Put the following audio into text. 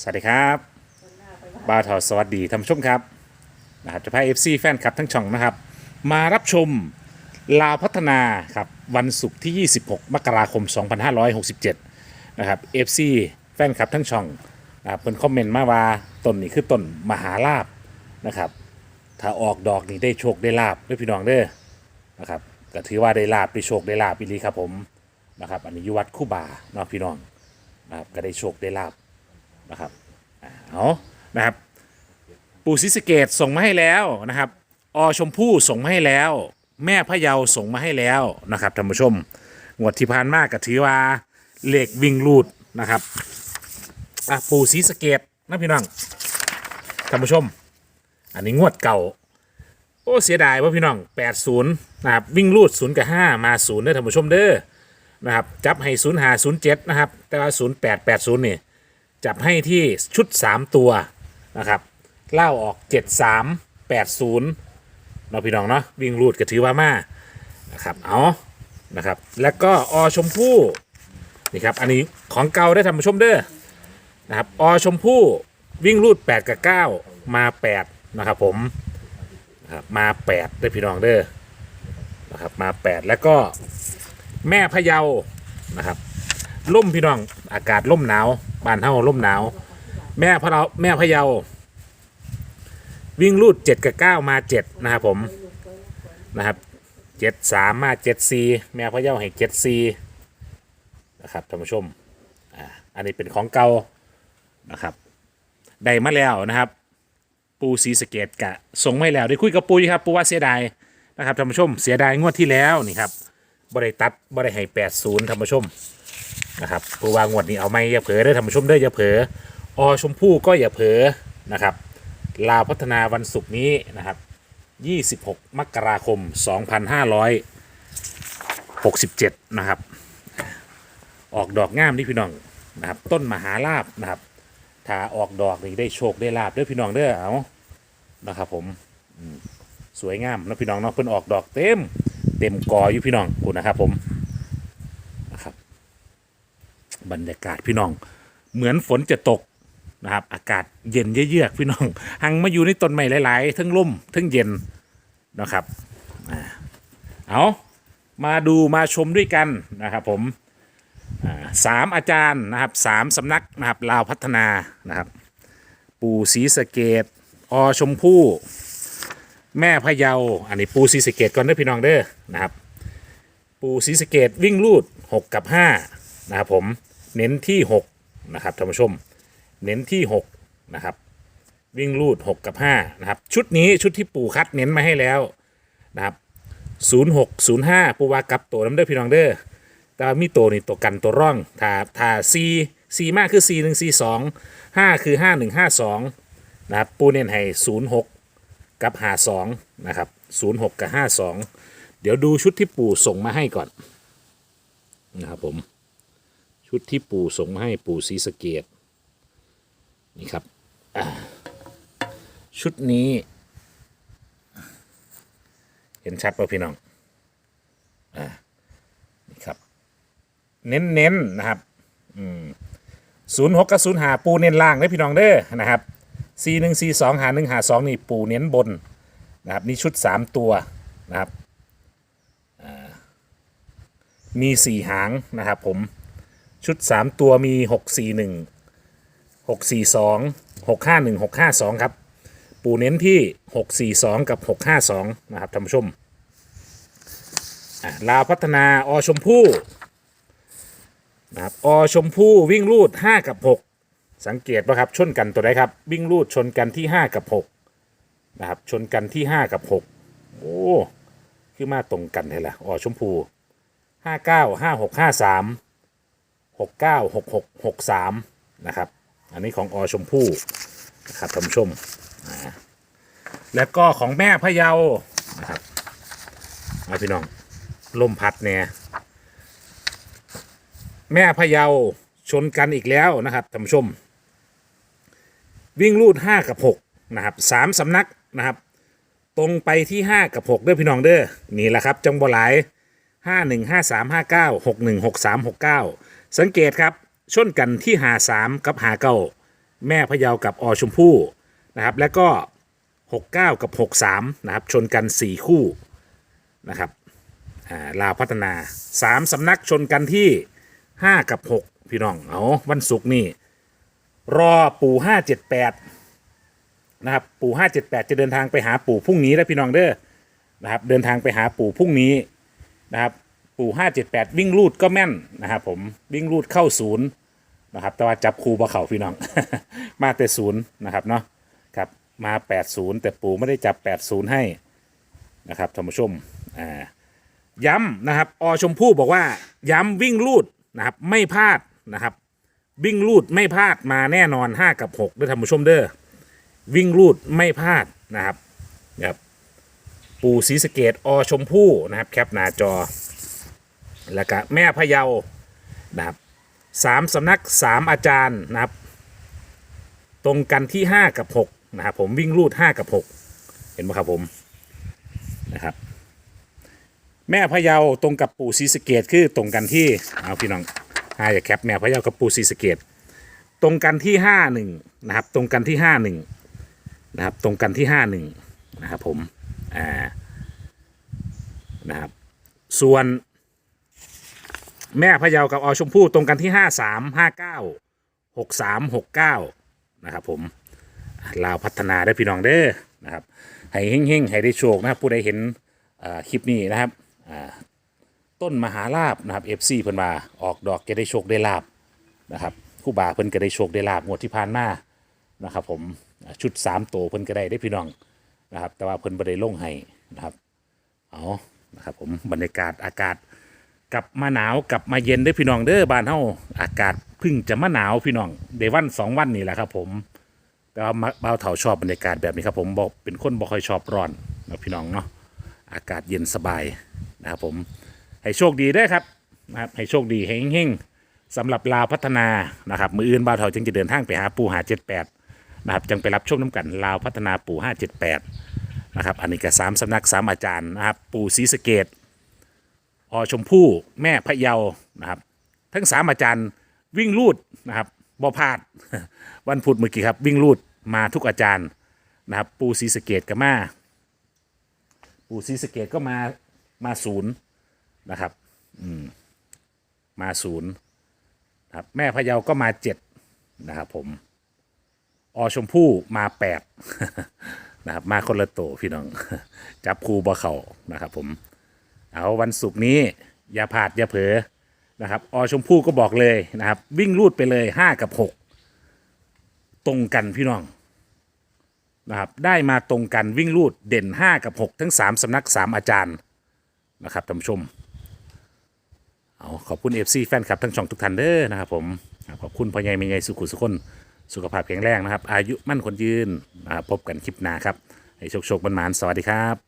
สวัสดีครับบาทอสวัสดีท่านผู้ชมครับนะครับจะพาเอฟซีแฟนคลับทั้งช่องนะครับ มารับชมลาวพัฒนาครับวันศุกร์ที่ 26 มกราคม 2567 นะครับเอฟซีแฟนคลับทั้งช่องนะครับเพิ่นคอมเมนต์มาว่าต้นนี้คือต้นมหาลาบนะครับ ถ้าออกดอกนี่ได้โชคได้ลาบด้วยพี่น้องเด้อนะครับก็ถือว่าได้ลาบได้โชคได้ลาบอีลีครับผมนะครับ อันนี้ยุวัดคู่บาเนาะพี่น้องนะครับก็ได้โชคได้ลาบ นะครับอ่าเอานะครับปู่ศรีสะเกตส่งมาให้แล้วนะครับอชมพู่ส่งมาให้แล้ว แม่พะเยาส่งมาให้แล้วนะครับท่านผู้ชมงวดที่ผ่านมาก็ถือว่าเหลขวิ่งลูดนะครับอะปู่ศรีสะเกตนะพี่น้องท่านผู้ชม อันนี้งวดเก่า โอ้เสียดายว่าพี่น้อง 80นะครับวิ่งลูด0กับ5มา0เด้อท่านผู้ชมเด้อนะครับจับให้0 5 0 7นะครับแต่ว่า 0 8 8 0นี่ จับให้ที่ชุด 3 ตัวนะครับเล่าออก 7 3 8 0เนาะพี่น้องเนาะวิ่งรูดก็ถือว่ามานะครับเอานะครับแล้วก็อชมพู่นี่ครับอันนี้ของเก่าได้ทำมาชมเด้อนะครับอชมพู่วิ่งรูด 8 กับ 9 มา 8 นะครับผมนะครับมา 8 ได้พี่น้องเด้อนะครับมา 8 แล้วก็แม่พะเยานะครับล่มพี่น้องอากาศล่มหนาว บ้านเฮาล่มหนาว แม่พะเราแม่พะเยา วิ่งรูดเจ็ดกับเก้ามาเจ็ดนะครับผมนะครับเจ็ดสามมาเจ็ดซีแม่พะเยาให้เจ็ดซีนะครับท่านผู้ชมอ่าอันนี้เป็นของเก่านะครับได้มาแล้วนะครับ ปูสีสเกตกะส่งไม่แล้วได้คุยกับปูอยู่ครับปูว่าเสียดายนะครับท่านผู้ชมเสียดายงวดที่แล้วนี่ครับบริตัดบริให้แปดศูนย์ท่านผู้ชม นะครับผู้ว่างวดนี้เอาไม่อย่าเผลอได้ท่านผู้ชมเด้อย่าเผลออชมพู่ก็อย่าเผลอนะครับ ลาวพัฒนาวันศุกร์นี้นะครับ 26 มกราคม 2567 นะครับ ออกดอกงามนี่พี่น้องนะครับ ต้นมหาลาบนะครับ ถ้าออกดอกนี่ได้โชคได้ลาบเด้อพี่น้องเด้อเอานะครับผมอืมสวยงามนะพี่น้องเนาะเพิ่นออกดอกเต็ม เต็มกออยู่พี่น้องคุณนะครับผมนะครับ บรรยากาศพี่น้อง เหมือนฝนจะตกนะครับ อากาศเย็นเยือกพี่น้อง หังมาอยู่ในต้นไม้หลายๆทั้งร่มทั้งเย็นนะครับเอามาดูมาชมด้วยกันนะครับผมสามอาจารย์นะครับสามสำนักนะครับลาวพัฒนานะครับ ปู่ศรีสะเกดอชมพู่ แม่พะเยา อันนี้ปู่ศรีสะเกดก่อนเด้อพี่น้องเด้อนะครับ ปู่ศรีสะเกดวิ่งลูด 6 กับ5นะครับผม เน้นที่ 6 นะครับท่านผู้ชม เน้นที่ 6 นะครับ วิ่งลูด 6 กับ 5 นะครับ ชุดนี้ชุดที่ปู่คัดเน้นมาให้แล้วนะครับ 06 05 ปูวากับตัวน้ำเด้อพี่น้องเด้อแต่ว่ามีตัวนี่ตัวกันตัวร่องถ้าถ้า C C มากคือ C 1 C 2 5คือ5 1 5 2นะครับปูเน้นให้06กับ52นะครับ06กับ52เดี๋ยวดูชุดที่ปู่ส่งมาให้ก่อนนะครับผม ชุดที่ปู่ส่งมาให้ปู่ศรีสเกดนี่ครับชุดนี้ เห็นชัดป่ะพี่น้องอ่านี่ครับ เน้นเน้นๆนะครับศูนย์หกกับศูนย์หาปูเน้นล่างเลยพี่น้องเด้อนะครับสี่หนึ่งสี่สองหาหนึ่งหาสองนี่ปูเน้นบนนะครับนี่ชุดสามตัวนะครับมีสี่หางนะครับผม ชุด 3 ตัวมี 6 4 1 6 4 2 6 5 1 6 5 2 ครับ ปูเน้นที่ 6 4 2 กับ 6 5 2 นะครับท่านผู้ชมอะลาวพัฒนาอชมพู่นะครับอชมพู่วิ่งรูด 5 กับ 6 สังเกตป่ะครับชนกันตัวใดครับ วิ่งรูดชนกันที่ 5 กับ 6 นะครับ ชนกันที่ 5 กับ 6 โอ้คือมาตรงกันเลยล่ะอชมพู่ห้าเ6 9 6 6 6 3นะครับ อันนี้ของอชมพู่นะครับท่านผู้ชมแล้วก็ของแม่พะเยานะครับมาพี่น้องลมพัดเนี่ยแม่พะเยาชนกันอีกแล้วนะครับท่านผู้ชม วิ่งรูด 5 กับ 6 นะครับสามสำนักนะครับ ตรงไปที่ 5 กับ 6 เด้อพี่น้องเด้อนี่แหละครับ จังบหลาย 5 1 5 3 5 9 6 1 6 3 6 9 สังเกตครับชนกันที่หาสามกับหาเก้าแม่พะเยากับอชมพู่นะครับ แล้วก็ 69 กับ 63 นะครับ ชนกัน 4 คู่นะครับาลาวพัฒนา 3 สำนักชนกันที่ 5 กับ 6 พี่น้อง เอาวันศุกร์นี่ รอปู่ 578 นะครับ ปู่ 578 จะเดินทางไปหาปู่พรุ่งนี้แล้วพี่น้องเด้อนะครับ เดินทางไปหาปู่พรุ่งนี้นะครับ ปู่578วิ่งลูดก็แม่นนะครับผมวิ่งลูดเข้าศูนย์นะครับแต่ว่าจับครูบ่เข่าพี่น้อง มาแต่ศูนย์นะครับเนาะครับมา80แต่ปู่ไม่ได้จับ80ให้นะครับท่านผู้ชมอ่าย้ำนะครับอชมพู่บอกว่าย้ำวิ่งลูดนะครับไม่พลาดนะครับ วิ่งลูดไม่พลาดมาแน่นอน 5 กับ6ด้วยท่านผู้ชมเด้อวิ่งลูดไม่พลาดนะครับนะครับปู่ศรีสเกดอชมพู่นะครับแคปหน้าจอ แล้วก็แม่พะเยานะครับสามสำนักสามอาจารย์นะครับ ตรงกันที่5กับ6นะครับผมวิ่งรูด5กับ6เห็นไหมครับผมนะครับ แม่พะเยาตรงกับปู่ศรีสะเกดคือตรงกันที่เอาพี่น้องหาอย่าแคปแม่พะเยากับปู่ศรีสะเกดตรงกันที่5 1นะครับ ตรงกันที่5 1นะครับ ตรงกันที่5 1นะครับผมอ่านะครับ ส่วน แม่พะเยากับอชมพู่ตรงกันที่ห้าสามห้าเก้าหกสามหกเก้านะครับผมลาวพัฒนาได้พี่น้องเด้อนะครับให้เฮ้งๆให้ได้โชคนะครับผู้ใดเห็นคลิปนี้นะครับต้นมหาลาบนะครับเอฟซีเพิ่นมาออกดอกจะได้โชคได้ลาบนะครับผู้บ่าเพิ่นก็ได้โชคได้ลาบงวดที่ผ่านมานะครับผมชุดสามโตวเพิ่นก็ได้ได้พี่น้องนะครับแต่ว่าเพิ่นบ่ได้ลงให้นะครับเอานะครับผมบรรยากาศอากาศ กลับมาหนาวกลับมาเย็นได้พี่น้องเด้อบ้านเฮาอากาศเพึ่งจะมาหนาวพี่น้องเดวันสองวันนี่แหละครับผมแต่ว่ามาบ่าวเถาชอบบรรยากาศแบบนี้ครับผมบอกเป็นคนบ่ค่อยชอบร้อนนะพี่น้องเนาะอากาศเย็นสบายนะครับผมให้โชคดีได้อครับนะครับให้โชคดีเฮงๆสำหรับลาวพัฒนานะครับมืออื่นบ่าวเถาจึงจะเดินทางไปหาปู่หาเจ็ดแปดนะครับจึงไปรับชมน้ำกันลาวพัฒนาปู่ห้าเจ็ดแปดนะครับอันนี้ก็สามสำนักสามอาจารย์นะครับปู่ศรีสะเกด อชมพู่แม่พะเยานะครับ ทั้งสามอาจารย์วิ่งลูดนะครับบ่พลาด วันพุธเมื่อกี้ครับ วิ่งลูดมาทุกอาจารย์นะครับ ปูศรีสเกตก็มา ปูศรีสเกตก็มามาศูนย์นะครับอืมมาศูนย์ครับแม่พะเยาก็มาเจ็ดนะครับผมอชมพู่มาแปดนะครับมาคนละโตพี่น้อง จับครูบ่เขานะครับผม เอาวันศุกร์นี้อย่าพลาดอย่าเผลอนะครับอชมพู่ก็บอกเลยนะครับ วิ่งลูดไปเลย5กับ6ตรงกันพี่น้องนะครับได้มาตรงกันวิ่งลูดเด่น 5 กับ 6 ทั้ง 3สำนัก 3 อาจารย์นะครับท่านผู้ชมเอาขอบคุณ FC แฟนคลับทั้งช่องทุกท่านเด้อนะครับผมขอบคุณพ่อใหญ่แม่ใหญ่สุขุสุขคนสุขภาพแข็งแรงนะครับ อายุมั่นคนยืนนะครับพบกันคลิปหน้าครับให้โชคโชคมันมานสวัสดีครับ